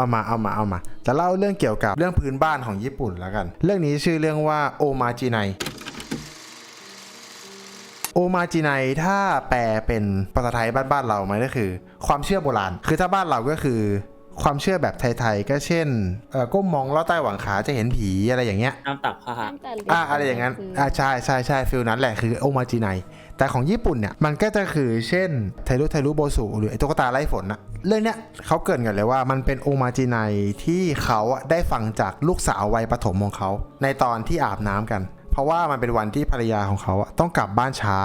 เอามาเอามาเอามา จะเล่าเรื่องเกี่ยวกับเรื่องพื้นบ้านของญี่ปุ่นแล้วกัน เรื่องนี้ชื่อเรื่องว่าโอมาจิไนโอมาจิไนถ้าแปลเป็นภาษาไทยบ้านๆเราไหมก็คือ ความเชื่อโบราณ คือถ้าบ้านเราก็คือ ความเชื่อแบบไทยๆก็เช่นเอ่อก้มมองลอดใต้หวังขาจะเห็นผีอะไรอย่างเงี้ยน้ำตักพระตั้งแต่เล็กอ่าอะไรอย่างนั้นอ่าใช่ใช่ใช่ฟิลนั้นแหละคือโอมาจิไนแต่ของญี่ปุ่นเนี่ยมันก็จะคือเช่นไทรุไทรุโบสุหรือไอตุ๊กตาไล่ฝนอะเรื่องเนี้ยเขาเกรินกันเลยว่ามันเป็นโอมาจิไนที่เขาอะได้ฟังจากลูกสาววัยประถมของเขา ในตอนที่อาบน้ำกัน เพราะว่ามันเป็นวันที่ภรรยาของเขาอะต้องกลับบ้านช้า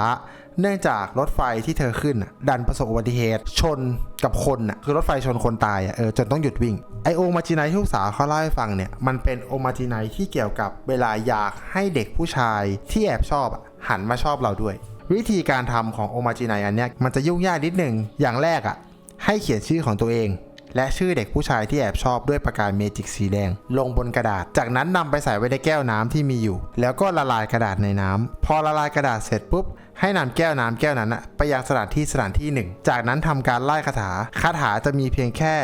เนื่องจากรถไฟที่เธอขึ้นดันประสบอุบัติเหตุ ชนกับคนน่ะคือรถไฟชนคนตายอะเออจนต้องหยุดวิ่งไอโอมาจิไนที่ลูกสาวเขาเล่าให้ฟังเนี่ยมันเป็นโอมาจิไนที่เกี่ยวกับเวลาอยากให้เด็กผู้ชายที่แอบชอบหันมาชอบเราด้วย วิธีการทำของโอมาจิไนอันเนี้ยมันจะยุ่งยากนิดหนึ่งอย่างแรกอะให้เขียนชื่อของตัวเองและชื่อเด็กผู้ชายที่แอบชอบด้วยประกาเมจิกสีแดง ลงบนกระดาษ จากนั้นนำไปใส่ไว้ในแก้วน้ำที่มีอยู่ แล้วก็ละลายกระดาษในน้ำพอละลายกระดาษเสร็จปุ๊บ ให้นำแก้วน้ำแก้วนั้นนะไปยังสถานที่สถานที่หนึ่ง จากนั้นทำการไล่คาถา คาถาจะมีเพียงแค่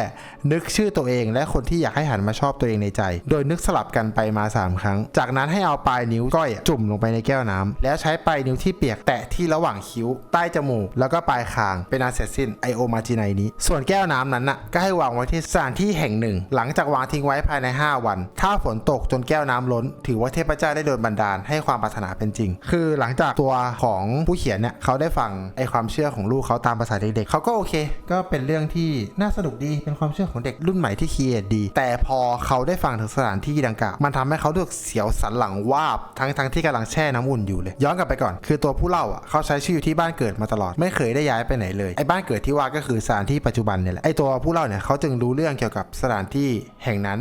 นึกชื่อตัวเอง และคนที่อยากให้หันมาชอบตัวเองในใจ โดยนึกสลับกันไปมา 3 ครั้ง จากนั้นให้เอาปลายนิ้วก้อยจุ่มลงไปในแก้วน้ำแล้วใช้ปลายนิ้วที่เปียกแตะที่ระหว่างคิ้ว ใต้จมูก แล้วก็ปลายคาง เป็นอันเสร็จสิ้นไอโอมาจิไนนี้ ส่วนแก้วน้ำนั้นน่ะก็ให้วางไว้ที่สถานที่แห่งหนึ่ง หลังจากวางทิ้งไว้ภายใน 5 วัน ถ้าฝนตกจนแก้วน้ำล้น ถือว่าเทพเจ้าได้โดนบันดาลให้ความปรารถนาเป็นจริง คือหลังจากตัวของผู้เขียนเนี่ยเขาได้ฟังไอความเชื่อของลูกเขาตามภาษาเด็กๆเขาก็โอเค ก็เป็นเรื่องที่น่าสนุกดีเป็นความเชื่อของเด็กรุ่นใหม่ที่คีเอทดี แต่พอเขาได้ฟังถึงสถานที่ดังกล่าวมันทำให้เขารู้สึกเสียวสันหลังวาบทั้งทั้งที่กำลังแช่น้ำอุ่นอยู่เลย ย้อนกลับไปก่อน คือตัวผู้เล่าอะเขาใช้ชื่ออยู่ที่บ้านเกิดมาตลอดไม่เคยได้ย้ายไปไหนเลยไอ้บ้านเกิดที่ว่าก็คือสถานที่ปัจจุบันเนี่ยแหละไอ้ตัวผู้เล่าเนี่ยเขาจึงรู้เรื่องเกี่ยวกับสถานที่แห่งนั้น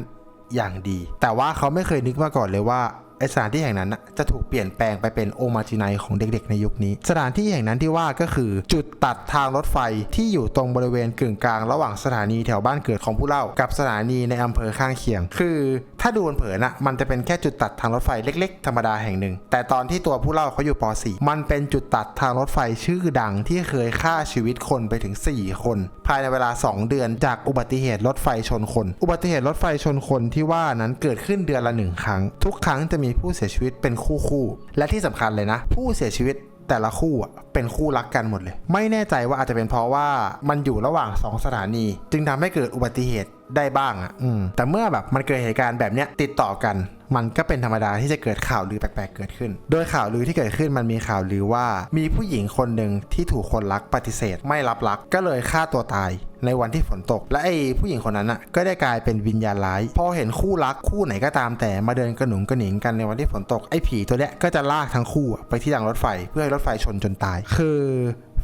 อย่างดี แต่ว่าเขาไม่เคยนึกมาก่อนเลยว่า ไอสถานที่แห่งนั้นจะถูกเปลี่ยนแปลงไปเป็นโอมาจิไนของเด็กๆในยุคนี้ สถานที่แห่งนั้นที่ว่าก็คือ จุดตัดทางรถไฟที่อยู่ตรงบริเวณกึ่งกลาง ระหว่างสถานีแถวบ้านเกิดของผู้เล่า กับสถานีในอำเภอข้างเคียง คือถ้าดูเผินๆน่ะมันจะเป็นแค่จุดตัดทางรถไฟเล็ก ๆ ธรรมดาแห่งหนึ่ง แต่ตอนที่ตัวผู้เล่าเขาอยู่ป .4 มันเป็นจุดตัดทางรถไฟชื่อดังที่เคยฆ่าชีวิตคนไปถึง 4 คน ภายในเวลา 2 เดือนจากอุบัติเหตุรถไฟชนคน อุบัติเหตุรถไฟชนคนที่ว่านั้นเกิดขึ้นเดือนละหนึ่งครั้ง ทุกครั้งจะมีผู้เสียชีวิตเป็นคู่คู่ๆและที่สำคัญเลยนะ ผู้เสียชีวิตแต่ละคู่อะเป็นคู่รักกันหมดเลย ไม่แน่ใจว่าอาจจะเป็นเพราะว่ามันอยู่ระหว่างสองสถานี จึงทำให้เกิดอุบัติเหตุ ได้บ้างอะแต่เมื่อแบบมันเกิดเหตุการณ์แบบเนี้ยติดต่อกัน มันก็เป็นธรรมดาที่จะเกิดข่าวลือแปลกๆเกิดขึ้น โดยข่าวลือที่เกิดขึ้นมันมีข่าวลือว่า มีผู้หญิงคนหนึ่งที่ถูกคนรักปฏิเสธไม่รับรักก็เลยฆ่าตัวตายในวันที่ฝนตก และไอ้ผู้หญิงคนนั้นอะก็ได้กลายเป็นวิญญาณร้าย พอเห็นคู่รักคู่ไหนก็ตามแต่มาเดินกระหนุงกระหนิงกันในวันที่ฝนตกไอ้ผีตัวเนี้ยก็จะลากทั้งคู่ไปที่รางรถไฟเพื่อให้รถไฟชนจนตาย คือ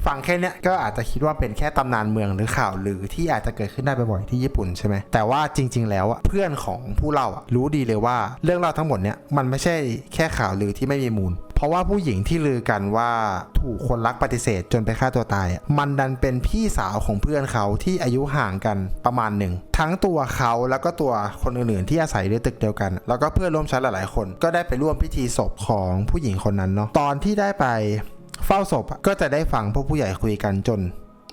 ฟังแค่เนี้ยก็อาจจะคิดว่าเป็นแค่ตำนานเมืองหรือข่าวลือที่อาจจะเกิดขึ้นได้บ่อยๆที่ญี่ปุ่นใช่ไหมแต่ว่าจริง ๆ แล้วอะเพื่อนของผู้เล่าอะรู้ดีเลยว่าเรื่องเล่าทั้งหมดเนี้ยมันไม่ใช่แค่ข่าวลือที่ไม่มีมูลเพราะว่าผู้หญิงที่ลือกันว่าถูกคนรักปฏิเสธจนไปฆ่าตัวตาย มันดันเป็นพี่สาวของเพื่อนเขาที่อายุห่างกันประมาณหนึ่ง ทั้งตัวเขาแล้วก็ตัวคนอื่นๆที่อาศัยในตึกเดียวกัน แล้วก็เพื่อนร่วมชั้นหลายๆคนก็ได้ไปร่วมพิธีศพของผู้หญิงคนนั้นเนาะตอนที่ได้ไป เฝ้าศพก็จะได้ฟังพวกผู้ใหญ่คุยกันจน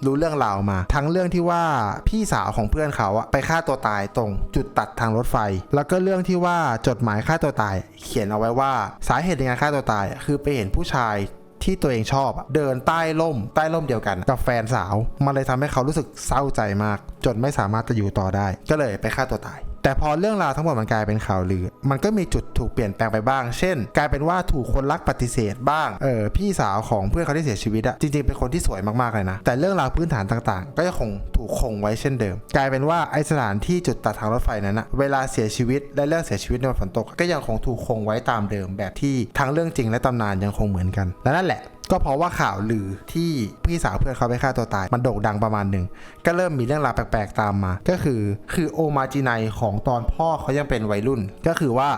รู้เรื่องราวมา ทั้งเรื่องที่ว่าพี่สาวของเพื่อนเขาอะไปฆ่าตัวตายตรงจุดตัดทางรถไฟ แล้วก็เรื่องที่ว่าจดหมายฆ่าตัวตาย เขียนเอาไว้ว่าสาเหตุในการฆ่าตัวตาย คือไปเห็นผู้ชายที่ตัวเองชอบเดินใต้ร่ม ใต้ร่มเดียวกันกับแฟนสาว มันเลยทำให้เขารู้สึกเศร้าใจมาก จนไม่สามารถจะอยู่ต่อได้ ก็เลยไปฆ่าตัวตาย แต่พอเรื่องราวทั้งหมดมันกลายเป็นข่าวลือ มันก็มีจุดถูกเปลี่ยนแปลงไปบ้าง เช่น กลายเป็นว่าถูกคนรักปฏิเสธบ้าง เออพี่สาวของเพื่อนเขาที่เสียชีวิตอะจริงๆเป็นคนที่สวยมากๆเลยนะ แต่เรื่องราวพื้นฐานต่างๆ ก็ยังคงถูกคงไว้เช่นเดิม กลายเป็นว่าไอสถานที่จุดตัดทางรถไฟนั้นอะเวลาเสียชีวิตและเรื่องเสียชีวิตในวันฝนตก ก็ยังคงถูกคงไว้ตามเดิมแบบที่ทั้งเรื่องจริงและตำนานยังคงเหมือนกันและนั่นแหละ ก็เพราะว่าข่าวลือที่พี่สาวเพื่อนเขาไปฆ่าตัวตาย มันโด่งดังประมาณหนึ่ง ก็เริ่มมีเรื่องราวแปลกๆตามมา ก็คือคือโอมาจิไนของตอนพ่อเขายังเป็นวัยรุ่น ก็คือว่า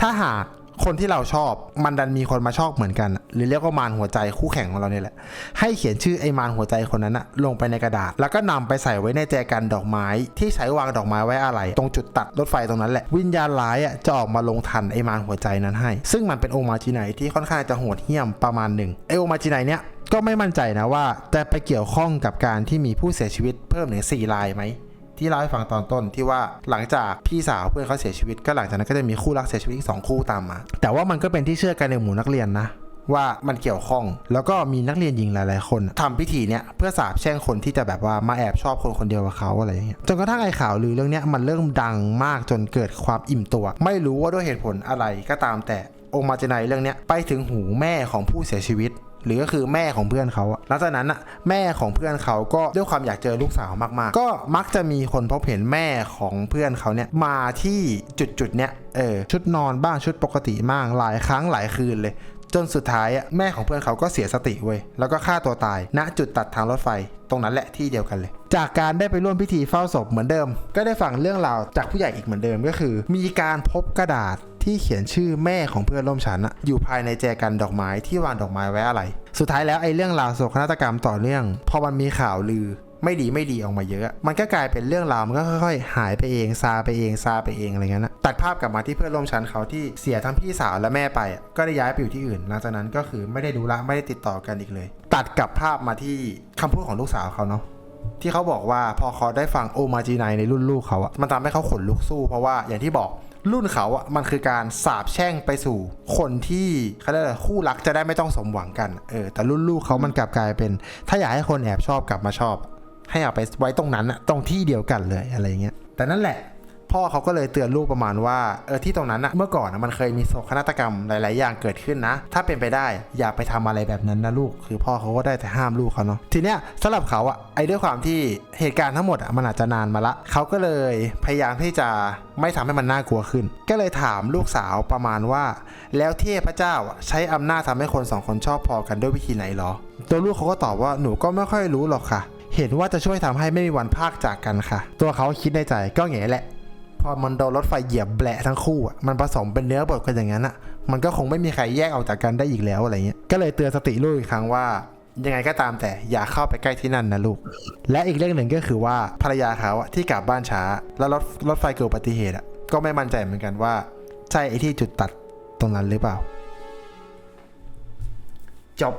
ถ้าหาก คนที่เราชอบมันดันมีคนมาชอบเหมือนกัน หรือเรียกว่ามารหัวใจคู่แข่งของเราเนี่ยแหละ ให้เขียนชื่อไอ้มารหัวใจคนนั้นอะลงไปในกระดาษ แล้วก็นำไปใส่ไว้ในแจกันดอกไม้ ที่ใช้วางดอกไม้ไว้อะไร ตรงจุดตัดรถไฟตรงนั้นแหละ วิญญาณร้ายอะจะออกมาลงทันไอ้มารหัวใจนั้นให้ ซึ่งมันเป็นโอมาจิไนที่ค่อนข้างจะโหดเหี้ยมประมาณหนึ่งไอโอมาจิไนเนี่ยก็ไม่มั่นใจนะว่าจะไปเกี่ยวข้องกับการที่มีผู้เสียชีวิตเพิ่มถึง4รายไหม ที่เล่าให้ฟังตอนต้นที่ว่าหลังจากพี่สาวเพื่อนเขาเสียชีวิตก็หลังจากนั้นก็จะมีคู่รักเสียชีวิตอีกสองคู่ตามมา แต่ว่ามันก็เป็นที่เชื่อกันในหมู่นักเรียนนะว่ามันเกี่ยวข้องแล้วก็มีนักเรียนหญิงหลาย ๆ คนทำพิธีเนี้ยเพื่อสาบแช่งคนที่จะแบบว่ามาแอบชอบคนคนเดียวกับเขาอะไรอย่างเงี้ยจนกระทั่งไอ้ข่าวลือเรื่องเนี้ยมันเริ่มดังมากจนเกิดความอิ่มตัว ไม่รู้ว่าด้วยเหตุผลอะไรก็ตามแต่องค์มาเจไนเรื่องเนี้ยไปถึงหูแม่ของผู้เสียชีวิต หรือก็คือแม่ของเพื่อนเขาหลังจากนั้นอะแม่ของเพื่อนเขาก็ด้วยความอยากเจอลูกสาวมากๆ ก็มักจะมีคนพบเห็นแม่ของเพื่อนเขาเนี่ยมาที่จุดๆเนี้ยเออชุดนอนบ้างชุดปกติบ้างหลายครั้งหลายคืนเลยจนสุดท้ายอะแม่ของเพื่อนเขาก็เสียสติเว้ย แล้วก็ฆ่าตัวตาย ณ จุดตัดทางรถไฟ ตรงนั้นแหละที่เดียวกันเลย จากการได้ไปร่วมพิธีเฝ้าศพเหมือนเดิม ก็ได้ฟังเรื่องราวจากผู้ใหญ่อีกเหมือนเดิมก็คือ มีการพบกระดาษ ที่เขียนชื่อแม่ของเพื่อนร่วมชั้นอะอยู่ภายในแจกันดอกไม้ที่วางดอกไม้ไว้อะไร สุดท้ายแล้วไอ้เรื่องราวโศกนาฏกรรมต่อเนื่อง พอมันมีข่าวลือไม่ดีไม่ดีออกมาเยอะ มันก็กลายเป็นเรื่องราวมันก็ค่อยๆ หายไปเองซาไปเองซาไปเองอะไรเงี้ยนะตัดภาพกลับมาที่เพื่อนร่วมชั้นเขาที่เสียทั้งพี่สาวและแม่ไป ก็ได้ย้ายไปอยู่ที่อื่น หลังจากนั้นก็คือไม่ได้ดูละไม่ได้ติดต่อกันอีกเลย ตัดกลับภาพมาที่คำพูดของลูกสาวเขาเนาะ ที่เขาบอกว่าพอเขาได้ฟังโอมาจีไนในรุ่นลูกเขาอะมันทำให้เขาขนลุกสู้เพราะว่าอย่างที่บอกรุ่นเขาอะมันคือการสาบแช่งไปสู่คนที่เขาเรียกอะไรคู่รักจะได้ไม่ต้องสมหวังกันเออแต่รุ่นลูกเขามันกลับกลายเป็น ถ้าอยากให้คนแอบชอบกลับมาชอบ ให้เอาไปไว้ตรงนั้นอะตรงที่เดียวกันเลยอะไรเงี้ยแต่นั่นแหละ พ่อเขาก็เลยเตือนลูกประมาณว่าเออที่ตรงนั้นอะเมื่อก่อนอะมันเคยมีโศกนาฏกรรมหลาย ๆ อย่างเกิดขึ้นนะ ถ้าเป็นไปได้อย่าไปทำอะไรแบบนั้นนะลูก คือพ่อเขาก็ได้แต่ห้ามลูกเขาเนาะทีเนี้ยสำหรับเขาอะไอ้ด้วยความที่เหตุการณ์ทั้งหมดอะมันอาจจะนานมาละเขาก็เลยพยายามที่จะไม่ทำให้มันน่ากลัวขึ้น ก็เลยถามลูกสาวประมาณว่า แล้วเทพเจ้าใช้อำนาจทำให้คนสองคนชอบพอกันด้วยวิธีไหนหรอ ตัวลูกเขาก็ตอบว่าหนูก็ไม่ค่อยรู้หรอกค่ะเห็นว่าจะช่วยทำให้ไม่มีวันพากจากกันค่ะ ตัวเขาคิดในใจก็แง่แหละ พอมันโดนรถไฟเหยียบแบะทั้งคู่อะมันผสมเป็นเนื้อบดกันอย่างนั้นอะมันก็คงไม่มีใครแยกออกจากกันได้อีกแล้วอะไรเงี้ยก็เลยเตือนสติลูกอีกครั้งว่ายังไงก็ตามแต่อย่าเข้าไปใกล้ที่นั่นนะลูก และอีกเรื่องหนึ่งก็คือว่าภรรยาเขาที่กลับบ้านช้า แล้วรถรถไฟเกิดอุบัติเหตุอะก็ไม่มั่นใจเหมือนกันว่าใช่ไอ้ที่จุดตัดตรงนั้นหรือเปล่า จบ